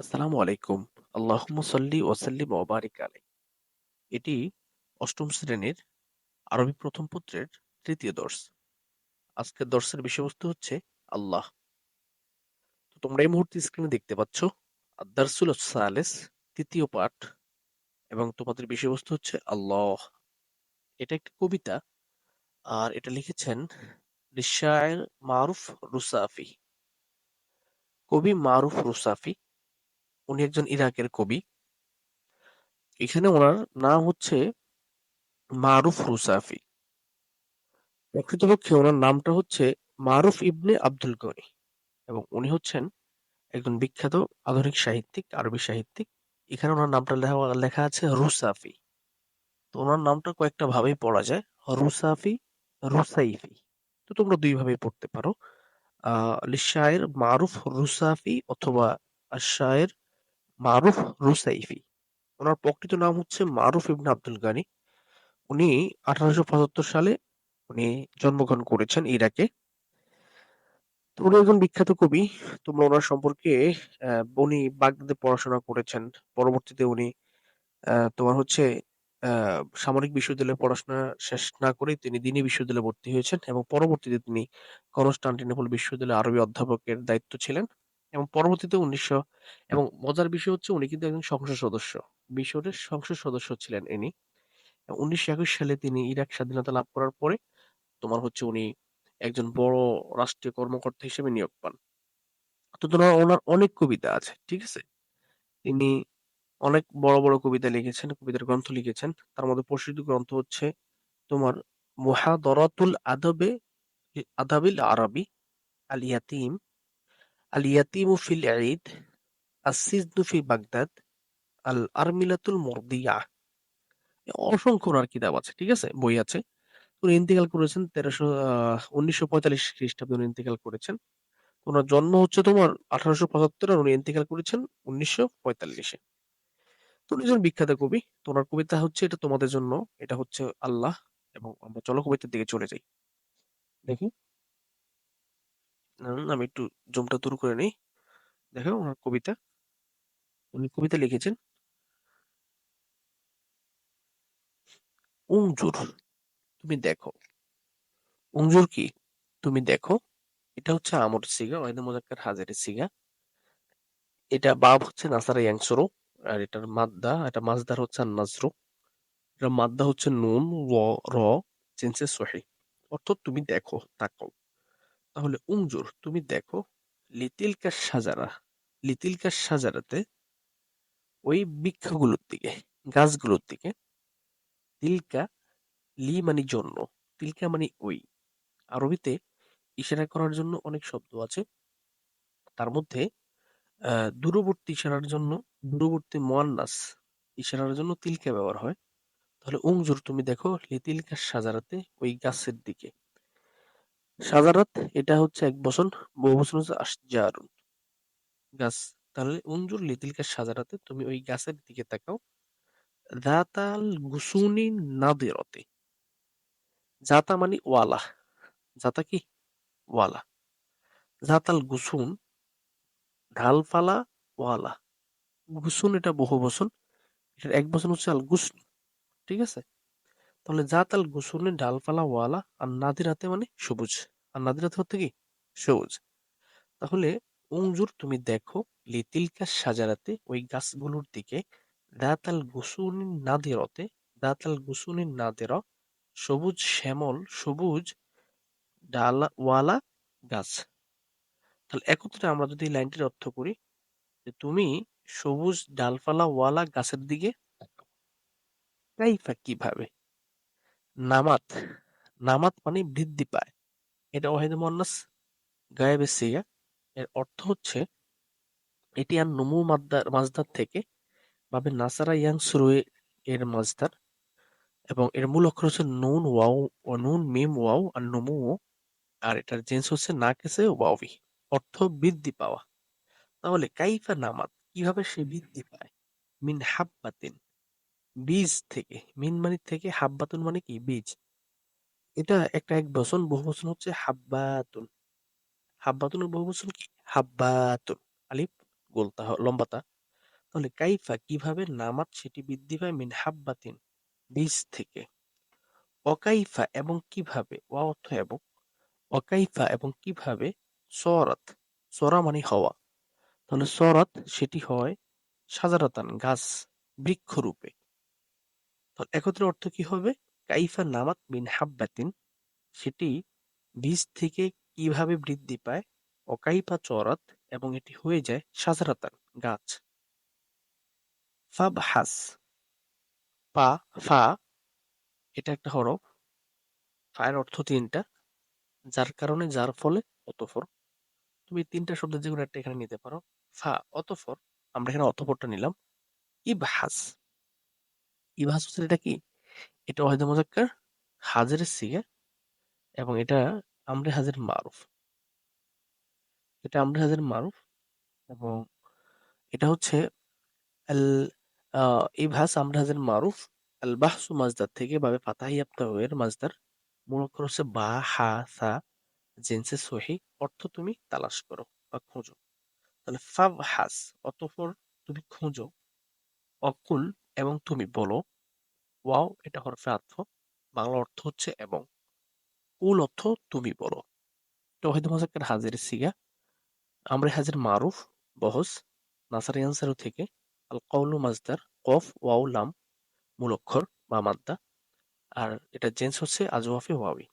আসসালামু আলাইকুম। আল্লাহ সাল্লি ওয়া সাল্লিম ওয়া বারিক আলাইহি। এটি অষ্টম শ্রেণির আরবি প্রথম পত্রের তৃতীয় দর্শ আজকের দর্শের বিষয়বস্তু হচ্ছে আল্লাহ। তো তোমরা এই মুহূর্তে স্ক্রিনে দেখতে পাচ্ছ আদ-দারসুল সালেস তৃতীয় পাঠ, এবং তোমাদের বিষয়বস্তু হচ্ছে আল্লাহ। এটা একটি কবিতা, আর এটা লিখেছেন লিশায়ের মারুফ রুসাফি। কবি মারুফ রুসাফি উনি একজন ইরাকের কবি। এখানে ওনার নাম হচ্ছে মারুফ রুসাফি। প্রকৃতপক্ষে ওনার নামটা হচ্ছে মারুফ ইবনে আব্দুল গনি এবং উনি হচ্ছেন একজন বিখ্যাত আধুনিক সাহিত্যিক, আরবি সাহিত্যিক। এখানে ওনার নামটা লেখা আছে রুসাফি। তো ওনার নামটা কয়েকটা ভাবেই পড়া যায়। রুসাফি, রুসাইফি। তো তোমরা দুই ভাবেই পড়তে পারো। আহ মারুফ রুসাফি অথবা আশ-শায়ের মারুফ রুসাইফি। ওনার প্রকৃত নাম হচ্ছে মারুফ ইবনে আব্দুল গানি। উনি আঠারোশো পঁচাত্তর সালে উনি জন্মগ্রহণ করেছেন ইরাকে। উনি একজন বিখ্যাত কবি। তোমরা ওনার সম্পর্কে উনি বাগদাদে পড়াশোনা করেছেন। পরবর্তীতে উনি তোমার হচ্ছে সামরিক বিশ্ববিদ্যালয়ে পড়াশোনা শেষ না করেই তিনি দ্বীনি বিশ্ববিদ্যালয়ে ভর্তি হয়েছেন এবং পরবর্তীতে তিনি কনস্টান্টিনোপল বিশ্ববিদ্যালয়ে আরবি অধ্যাপকের দায়িত্ব ছিলেন এবং পরবর্তীতে উনিশশো এবং মজার বিষয় হচ্ছে উনি কিন্তু একজন সংসদ সদস্য। মিশরের সংসদ সদস্য ছিলেন ইনি। উনিশশো একুশ সালে তিনি ইরাক স্বাধীনতা লাভ করার পরে তোমার হচ্ছে উনি একজন বড় রাষ্ট্রীয় কর্মকর্তা হিসেবে নিয়োগ পান। তো তোমার ওনার অনেক কবিতা আছে, ঠিক আছে? তিনি অনেক বড়, বড় কবিতা লিখেছেন, কবিতার গ্রন্থ লিখেছেন। তার মধ্যে প্রসিদ্ধ গ্রন্থ হচ্ছে তোমার মুহাদারাতুল আদবে আদাবিল আরাবি, আল ইয়াতিম, আল ইয়াতিমু ফিল ফি বাগদাদ, আল আরমিলাতুল মুরদিয়া। অসংখ্য কিতাব আছে, ঠিক আছে? বই আছে। উনি ইন্তেকাল করেছেন তেরোশো উনিশশো পঁয়তাল্লিশ খ্রিস্টাব্দে উনি ইন্তেকাল করেছেন। ওনার জন্ম হচ্ছে তোমার আঠারোশো পঁচাত্তর আর উনি ইন্তেকাল করেছেন উনিশশো পঁয়তাল্লিশে। তো উনি বিখ্যাত কবি। তো ওনার কবিতা হচ্ছে এটা তোমাদের জন্য। এটা হচ্ছে আল্লাহ এবং আমরা চলো কবিতার দিকে চলে যাই। দেখি। আমি একটু জুমটা দূর করে নিই দেখো ওনার কবিতা। উনি কবিতা লিখেছেন। উংজুর তুমি দেখো। উংজুর কি? তুমি দেখো। এটা হচ্ছে আমর সিগা, ওয়াহিদে মুজাক্কার হাজারের সিগা। এটা বাব হচ্ছে নাসারা ইয়াংসরো আর এটার মাদ্দা এটা মাজদার হচ্ছে আন-নাজরু। এটার মাদ্দা হচ্ছে নুন, র, জিনসে সহিহ। অর্থাৎ তুমি দেখো, তাকাও। তাহলে উংজুর তুমি দেখো লিতিলকা সাজারা লিতিলকা সাজারাতে ওই বৃক্ষগুলোর দিকে, গাছগুলোর দিকে, তিলকা লি মানে জন্য, তিলকা মানে ওই। আরবিতে ইশারা করার জন্য অনেক শব্দ আছে। তার মধ্যে দূরবর্তী ইশারার জন্য, দূরবর্তী মোয়ান্নাস ইশারার জন্য তিলকা ব্যবহার হয়। তাহলে উংজুর তুমি দেখো লিতিলকা সাজারাতে ওই গাছের দিকে। সাজারাত, এটা হচ্ছে এক বচন বহু বচন হচ্ছে আশজারুন। গাছ, তাহলে উনজুর লিতিলকা সাজারাতে তুমি ওই গাছের দিকে তাকাও। জাতাল গুসুনি নাদিরতে। জাতা মানে ওয়ালা। জাতা কি? ওয়ালা। জাতাল গুসুন, ঢালফালা, ওয়ালা। গুসুন এটা বহু বচন এটার এক বচন হচ্ছে আল গুসন ঠিক আছে? তাহলে জাতাল গুসুনি ঢালফালা ওয়ালা আর নাদিরাতে মানে সবুজ। আর নাদিরাতে হচ্ছে কি? সবুজ। তাহলে উংজুর তুমি দেখো লিতিলকা সাজারাতে ওই গাছগুলোর দিকে দাতাল গুসুনি নাদিরতে দাতাল গুসুনি নাদিরা সবুজ শ্যামল, সবুজ ডালা ওয়ালা গাছ। তাহলে একত্রে আমরা যদি লাইনটির অর্থ করি যে তুমি সবুজ ডালপালা ওয়ালা গাছের দিকে কাইফা কীভাবে? নামাত নামাত মানে বৃদ্ধি পায়। এটা ওয়াহিদ মোয়ান্নাস গায়েবে সিগা এর অর্থ হচ্ছে এটি আর নুমু মাজদার থেকে ভাবে নাসারা ইয়াং সুরুয়ে এর মাজদার এবং এর মূল অক্ষর হচ্ছে নুন, ওয়াও, ও নুন, মিম, ওয়াও আর নুমু আর এটার জেন্স হচ্ছে না কেসে ওয়াওই, অর্থ বৃদ্ধি পাওয়া। তাহলে কাইফা নামাত কীভাবে সে বৃদ্ধি পায়? মিন হাব্বাতিন বীজ থেকে মিন মানে থেকে হাব্বাতুন মানে কি? বীজ। এটা একটা এক বচন, বহু বচন হচ্ছে হাব্বাতুন। বহু বচন কি? হাব্বাতুন। আলিফ গোলতা লম্বাতা তাহলে কাইফা কীভাবে নামাত সেটি বৃদ্ধি পায়? মিন হাব্বাতিন, বীজ থেকে। অকাইফা এবং কীভাবে? ওয়া অর্থ এবং। অকাইফা এবং কীভাবে? সরাত। সরা মানে হওয়া। তাহলে সরাত সেটি হয় সাজারাতান, গাছ বৃক্ষরূপে। একত্রে অর্থ কি হবে? কাইফা নামাত মিন হাব্বাতিন। সেটি বীজ থেকে কীভাবে বৃদ্ধি পায়? অকাইফা চরাত এবং এটি হয়ে যায় সাজারাতান, গাছ। ফাবহাস। পা, ফা, এটা একটা হরফ। ফায়ের অর্থ তিনটা, যার কারণে যার ফলে অতঃপর তুমি তিনটা শব্দের যেকোনো একটা এখানে নিতে পারো। ফা অতঃপর আমরা এখানে অতঃপরটা নিলাম। ইবহাস। ইবহাস হচ্ছে এটা কি? এটা ওয়াহিদ মুজাক্কার হাজের সিগে এবং এটা আমরে হাজের মারুফ। এটা আমরে হাজের মারুফ এবং এটা হচ্ছে আল আহ, আমরে হাজের মারুফ আল বাহসু মাজদার থেকে ভাবে ফাতাহি এর মাজদার। মূল অক্ষর হচ্ছে বা হা সা জেন্সে সহি অর্থ তুমি তালাশ করো বা খোঁজো। তাহলে ফাব হাস অতঃপর তুমি খোঁজো। অকুল এবং তুমি বলো, ওয়াও, এটা হরফে আত্ম বাংলা অর্থ হচ্ছে এবং। কুল অর্থ তুমি বলো। তহিদ মোজাক্কার হাজির সিগা আমরে হাজির মারুফ, বহস নাসারি আনসারু থেকে আল কৌলু মাজদার, কফ, ওয়াও, লাম, মূল অক্ষর বা মাদ্দা, আর এটা জেন্স হচ্ছে আজওয়াফে ওয়াবি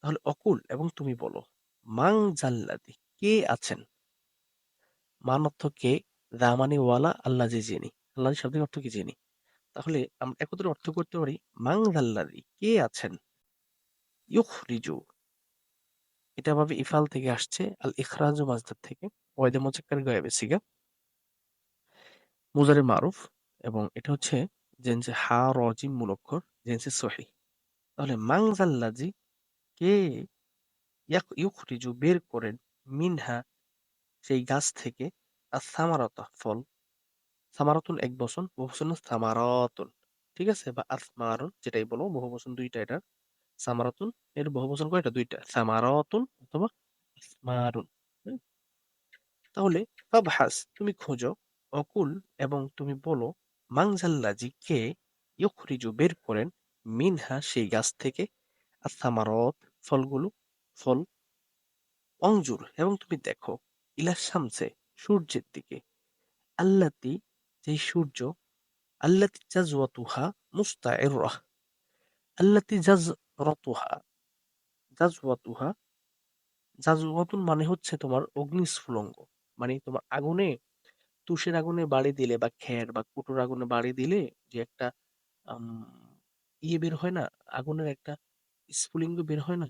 তাহলে অকুল এবং তুমি বলো, মাং জাল্লাদি, কে আছেন? মান অর্থ কে দামানি ওয়ালা, আল্লাহ যিনি। আল্লাহ শব্দের অর্থ কি যিনি তাহলে আমরা একত্রে অর্থ করতে পারি মাং জাল্লাদি কে আছেন? ইউখরিজু। এটা ভাবে ইফাল থেকে আসছে, আল ইখরাজু মাজদার থেকে। ওয়াইদে মোজাক্কার গায়েবে সিগা মুজারে মারুফ, এবং এটা হচ্ছে জেন্সে হা রজিম মূল অক্ষর জেন্সে সহি। তাহলে মাং জাল্লাজি কে ইয়াক, ইউখরিজু, বের করেন মিনহা, সেই গাছ থেকে আর সামারতা ফল। সামারাতুন এক বচন বহুবচন সামারাতুন ঠিক আছে? বা আসমারুন যেটাই বলো বহুবচন দুইটা এটা সামারাতুন এর বহুবচন কয়টা? দুইটা। সামারাতুন অথবা আসমারুন। তাহলে ফাবহাস, তুমি খোঁজো, অকুল এবং তুমি বলো মাংজাল্লাজি কে ইউখরিজু বের করেন মিনহা সেই গাছ থেকে? আর সামারত ফলগুলো, ফল অংজুর এবং তুমি দেখো, ইলা শামসে, সূর্যের দিকে। আল্লাতি যেই সূর্য, আল্লাতি জাজওয়াতুহা মুস্তাইররাহ আল্লাতি জাজরাতুহা জাজওয়াতুহা জাজওয়াতুন মানে হচ্ছে তোমার অগ্নিস্ফুলঙ্গ মানে তোমার আগুনে, তুষের আগুনে বাড়ি দিলে বা খ্যার বা কুটোর আগুনে বাড়ি দিলে যে একটা ইয়ে বের হয় না, আগুনের একটা স্ফুলিঙ্গ বের হয় না,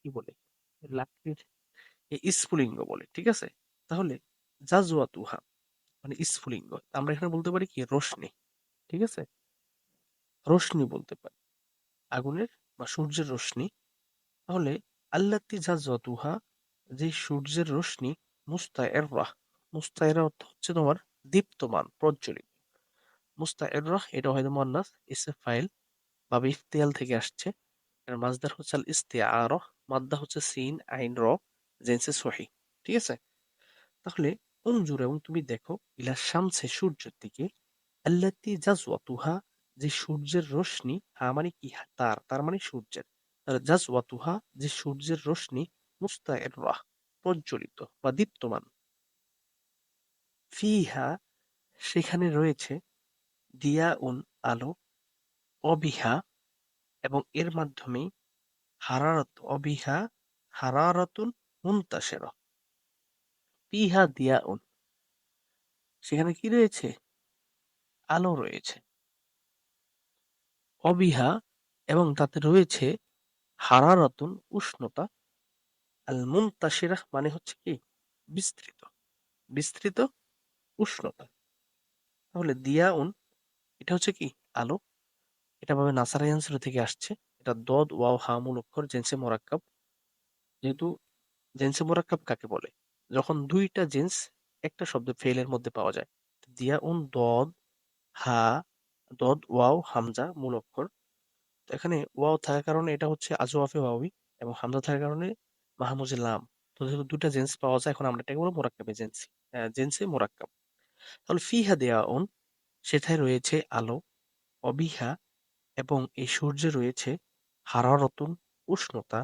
কি বলে, লাকড়ির স্ফুলিঙ্গ বলে, ঠিক আছে? তাহলে জাজওয়াতুহা মানে স্ফুলিঙ্গ। আমরা এখানে বলতে পারি কি? রোশনি ঠিক আছে? রোশনি বলতে পারি। আগুনের বা সূর্যের রশ্মি। তাহলে আল্লাতি জাজ্জাতুহা যে সূর্যের রশ্মি মুস্তাইররাহ মুস্তাইরা অর্থ হচ্ছে তোমার দীপ্তমান, প্রজ্বলিত। মুস্তাইররাহ এটা হয়তো মুয়ান্নাস ইসে ফাইল বা ইফতিয়াল থেকে আসছে। এর মাজদার হচ্ছে আল ইস্তিআরা মাদ্দা হচ্ছে সিন, আইন র জেন্সে সহি। ঠিক আছে? তাহলে উনজুর এবং তুমি দেখো, ইলা শামসে সূর্যের দিকে, আল্লাতি জাজওয়াতুহা যে সূর্যের রশ্মি হা মানে কি তার তার মানে সূর্যের। জাজওয়াতুহা যে সূর্যের রশ্মি মুস্তাইররাহ প্রজ্বলিত বা দীপ্তমান। ফিহা, সেখানে রয়েছে দিয়া উন আলো, অবিহা এবং এর মাধ্যমে হারারত, অবিহা, হারারাতুন মুনতাসিরা। ফিহা দিয়াউন সেখানে কি রয়েছে? আলো রয়েছে। অবিহা এবং তাতে রয়েছে হারারাতুন উষ্ণতা। আল মুনতাসিরা মানে হচ্ছে কি? বিস্তৃত। বিস্তৃত উষ্ণতা। তাহলে দিয়াউন এটা হচ্ছে কি? আলো। এটা ভাবে নাসারা থেকে আসছে। এটা দদ, ওয়াও, হা, মূল অক্ষর জেন্সে মোরাক্কাব। যেহেতু জেন্সে মোরাক্কাব কাকে বলে? যখন দুইটা জেন্স একটা শব্দ ফেলের মধ্যে পাওয়া যায়। দিয়া উন দদ, হা, দদ, ওয়াও, হামজা মূল অক্ষর এখানে ওয়াও থাকার কারণে এটা হচ্ছে আজওয়াফে ওয়াওই এবং হামজা থাকার কারণে মাহমুজে লাম। তো যেহেতু দুটা জেন্স পাওয়া যায়, এখন আমরা এটাকে বলব মোরাক্কাবে জেন্সি জেন্সে মোরাক্কাব। তাহলে ফিহা দেয়া অন সেথায় রয়েছে আলো, অবিহা এবং এই সূর্যে রয়েছে হারারতুন, উষ্ণতা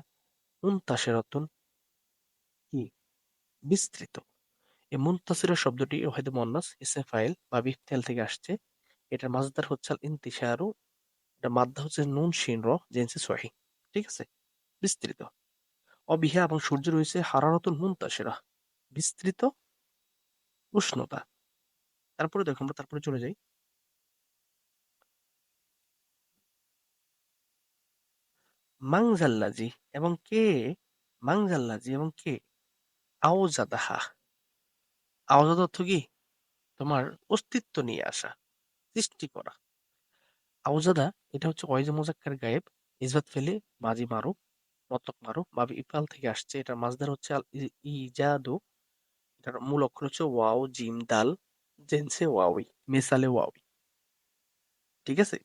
মুনতাসিরাতুন কি বিস্তৃত। এই মুনতাসিরা শব্দটি হয়তো মন্নাস ইসে ফাইল বা বিফতেল থেকে আসছে। এটার মাজদার হচ্ছে আল ইন্তিশারু, এটা মাদ্দা হচ্ছে নুন, শিন, র, জেন্সি, সহি। ঠিক আছে? বিস্তৃত। অবিহা এবং সূর্য রয়েছে হারারতুল মুনতাসিরা। বিস্তৃত উষ্ণতা। তারপরে দেখো আমরা তারপরে চলে যাই। মাংজাল্লাজি এবং কে? মাংজাল্লাজি এবং কে? আওজাদাহা। আওজাদ অর্থ কি? তোমার অস্তিত্ব নিয়ে আসা, সৃষ্টি করা। আওজাদা, এটা হচ্ছে ওয়াইজ মোজাক্কার গায়েব ইসবাত ফেলে মাজি মারু মতলব মারু বাবি ইফাল থেকে আসছে। এটার মাজদার হচ্ছে আল ইজাদু। এটার মূল অক্ষর হচ্ছে ওয়াও, জিম, দাল, জেনসে ওয়াওই, মেসালে ওয়াওই। ঠিক আছে?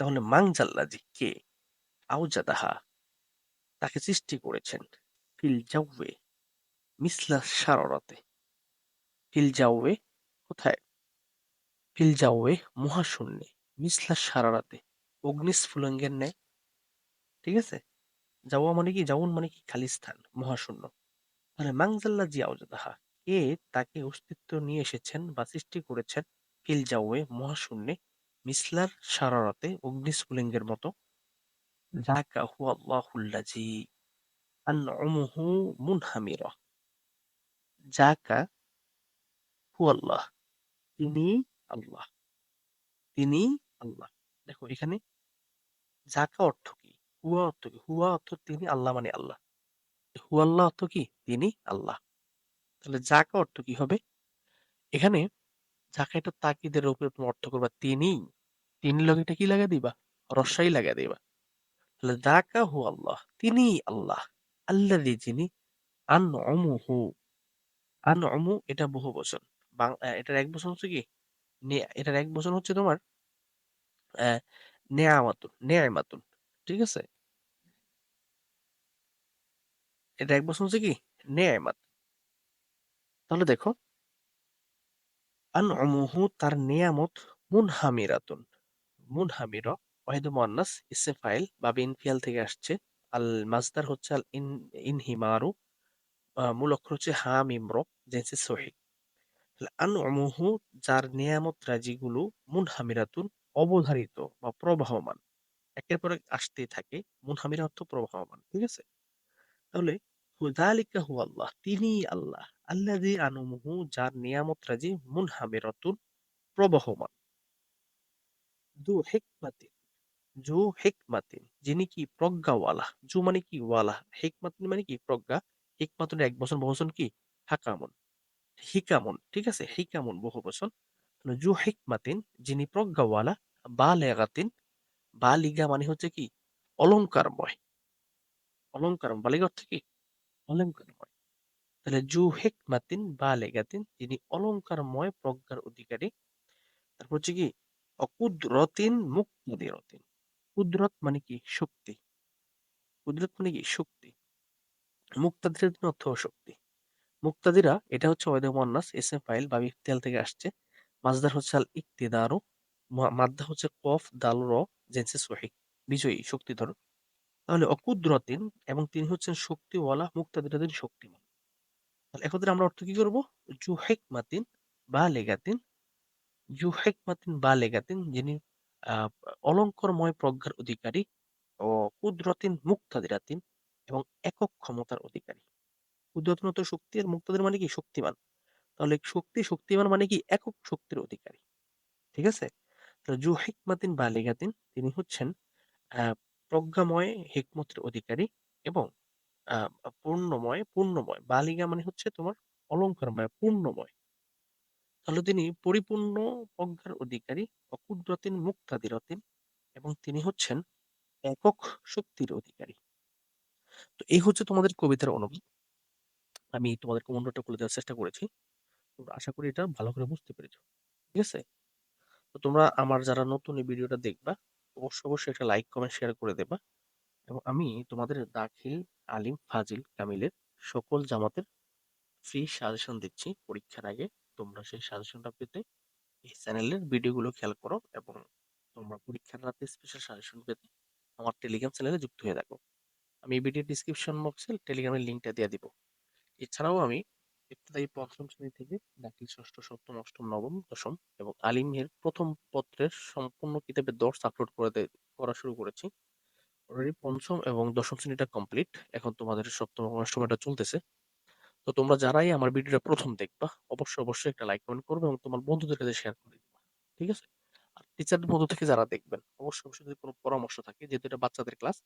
তাহলে মাংজাল্লাজি কে? আওজাদাহা। তাকে সৃষ্টি করেছেন। ফিল জাউয়ে। মিসলা সাররাতে ফিল জাউয়ে কোথায়? ফিল জাউয়ে মহাশূন্যে, মিসলা সারারাতে অগ্নিস্ফুলিঙ্গের ন্যায়। ঠিক আছে? জাওয়া মানে কি? জাউন মানে কি? খালি স্থান, মহাশূন্য। তাহলে মাংজাল্লা জি আওজাদাহা কে তাকে অস্তিত্ব নিয়ে এসেছেন বা সৃষ্টি করেছেন ফিল জাউয়ে মহাশূন্যে, মিসলার সারারাতে অগ্নিস্ফুলিঙ্গের মতো? যাকা হু আল্লাহুল্লাজি আনউমুহু মুনহামিরা। যাকা হু আল্লাহ। তিনি আল্লাহ। তিনি আল্লাহ। দেখো এখানে যাকা অর্থ কি? হুয়া অর্থ কি? হুয়া অর্থ তিনি আল্লাহ মানে আল্লাহ। হু আল্লাহ অর্থ কি? তিনি আল্লাহ। তাহলে যাকা অর্থ কি হবে? এখানে যাকা এটা তাকিদের উপরে তুমি অর্থ করবা তিনি। তিনি লগে এটা কি লাগা দিবা? রসাই লাগা দিবা। তাহলে যাকা হু আল্লাহ। তিনি আল্লাহ। আল্লাহ যিনি আন অমুহু আন অমু এটা বহু বচন। এটার এক বচন হচ্ছে কি? এটার এক বচন হচ্ছে তোমার নেয়ামাতুন নেয়ামাতুন ঠিক আছে? এক বচন হচ্ছে কি? নেয়ামাত তাহলে দেখো। তার নেয়ামত মুনহামিরাতুন। মুনহামিরা ওয়াহিদ মুয়ান্নাস ইসে ফাইল বা ইনফিয়াল থেকে আসছে। আল মাজদার হচ্ছে আল ইন ইনহিমারু। মূল অক্ষর হচ্ছে হা মিমর জেন্সি সহি যার নিয়ামত রাজিগুলো মুনহামিরাতুন অবধারিত বা প্রবাহমান একের পর এক আসতেই থাকে মুনহামিরা অর্থ প্রবাহমান ঠিক আছে؟ তাহলে হুদালিকা হু আল্লাহ তিনি আল্লাহ আল্লাযী আনুমুহু যার নিয়ামত রাজি প্রবাহমান দু হিকমাতিন জু হিকমাতিন যিনি কি প্রজ্ঞাওয়ালা জু মানে কি ওয়ালা হিকমাতিন মানে কি প্রজ্ঞা؟ হিকমাতুন এক বছর বহুবচন কি? হাকামুন। হিকামুন, ঠিক আছে? হিকামুন বহু বচন তাহলে জু হিকমাতিন যিনি প্রজ্ঞাওয়ালা বা লেগাতিন বালেগাতিন, বালিগা মানে হচ্ছে কি? অলংকারময় অলংকার বালিগা অর্থ কি? অলংকারময় তাহলে জু হিকমাতিন বালেগাতিন, যিনি অলংকারময় প্রজ্ঞার অধিকারী, তারপর হচ্ছে কি? অকুদরতিন মুক্তাদিরতিন কুদরত মানে কি? শক্তি। কুদরত মানে কি? শক্তি। মুক্তাদির অর্থ শক্তি মুক্তাদিরা, এটা হচ্ছে ওয়াইদ মুয়ান্নাস ইসম ফাইল বা ইফতিয়াল থেকে আসছে। মাজদার হচ্ছে আল ইকতিদারু মাদ্দা হচ্ছে কফ, দাল, র, জেন্সে সহি, বিজয়ী, শক্তিধর। তাহলে অকুদ্রতিন এবং তিনি হচ্ছেন শক্তিওয়ালা মুক্তাদিরাদিন শক্তিমান। তাহলে একত্রে আমরা অর্থ কি করব? জু হেকমাতিন বা লেগাতিন। জু হেকমাতিন বা লেগাতিন, যিনি অলঙ্কারময় প্রজ্ঞার অধিকারী ও কুদরতিন মুক্তাদিরাতিন। এবং একক ক্ষমতার অধিকারী। অর্থ শক্তি আর মুক্তাদির মানে কি? শক্তিমান। তাহলে শক্তি, শক্তিমান মানে কি? একক শক্তির অধিকারী। ঠিক আছে? তো জু হিকমাতিন বালিগাতিন তিনি হচ্ছেন প্রজ্ঞাময় হিকমতের অধিকারী এবং পূর্ণময় পূর্ণময়। বালিগা মানে হচ্ছে তোমার অলংকারময় পূর্ণময়। তাহলে তিনি পরিপূর্ণ প্রজ্ঞার অধিকারী অকুদ্রতিন মুক্তাদিরতিন এবং তিনি হচ্ছেন একক শক্তির অধিকারী। তো এই হচ্ছে তোমাদের কবিতার অনুবাদ আমি তোমাদেরকে অন্যটা করে দেওয়ার চেষ্টা করেছি। আশা করি এটা ভালো করে বুঝতে পেরেছ। ঠিক আছে? তো তোমরা আমার যারা নতুন এই ভিডিওটা দেখবা, অবশ্যই অবশ্যই একটা লাইক, কমেন্ট, শেয়ার করে দেবা। এবং আমি তোমাদের দাখিল আলিম ফাজিল কামিলের সকল জামাতের ফ্রি সাজেশন দিচ্ছি। পরীক্ষার আগে তোমরা সেই সাজেশনটা পেতে এই চ্যানেলের ভিডিওগুলো খেয়াল করো এবং তোমরা পরীক্ষার রাতে স্পেশাল সাজেশন পেতে আমার টেলিগ্রাম চ্যানেলে যুক্ত হয়ে থাকো। আমি ভিডিও ডিসক্রিপশন বক্সে টেলিগ্রামের লিঙ্কটা দিয়ে দিব। এছাড়াও আমি ইবতদায়ী পঞ্চম শ্রেণি থেকে দাখিল ষষ্ঠ, সপ্তম, অষ্টম, নবম, দশম এবং আলিমের প্রথম পত্রের সম্পূর্ণ কিতাবের দর্স আপলোড করে করা শুরু করেছি। অলরেডি পঞ্চম এবং দশম শ্রেণীটা কমপ্লিট এখন তোমাদের সপ্তম অষ্টম এটা চলতেছে। তো তোমরা যারাই আমার ভিডিওটা প্রথম দেখবা, অবশ্যই অবশ্যই একটা লাইক কমেন্ট করবে এবং তোমার বন্ধুদের কাছে শেয়ার করে দিবা। ঠিক আছে? টিচারদের মধ্য থেকে যারা দেখবেন, অবশ্যই অবশ্যই যদি কোনো পরামর্শ থাকে, যেহেতু এটা বাচ্চাদের ক্লাস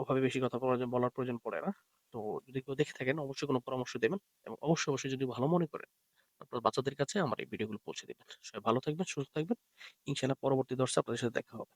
ওভাবে বেশি কথা বলার প্রয়োজন পড়ে না। তো যদি কেউ দেখে থাকেন, অবশ্যই কোনো পরামর্শ দেবেন এবং অবশ্যই অবশ্যই যদি ভালো মনে করেন, আপনার বাচ্চাদের কাছে আমার এই ভিডিওগুলো পৌঁছে দেবেন। সবাই ভালো থাকবেন, সুস্থ থাকবেন। ইনশাআল্লাহ পরবর্তী দর্শক আপনাদের সাথে দেখা হবে।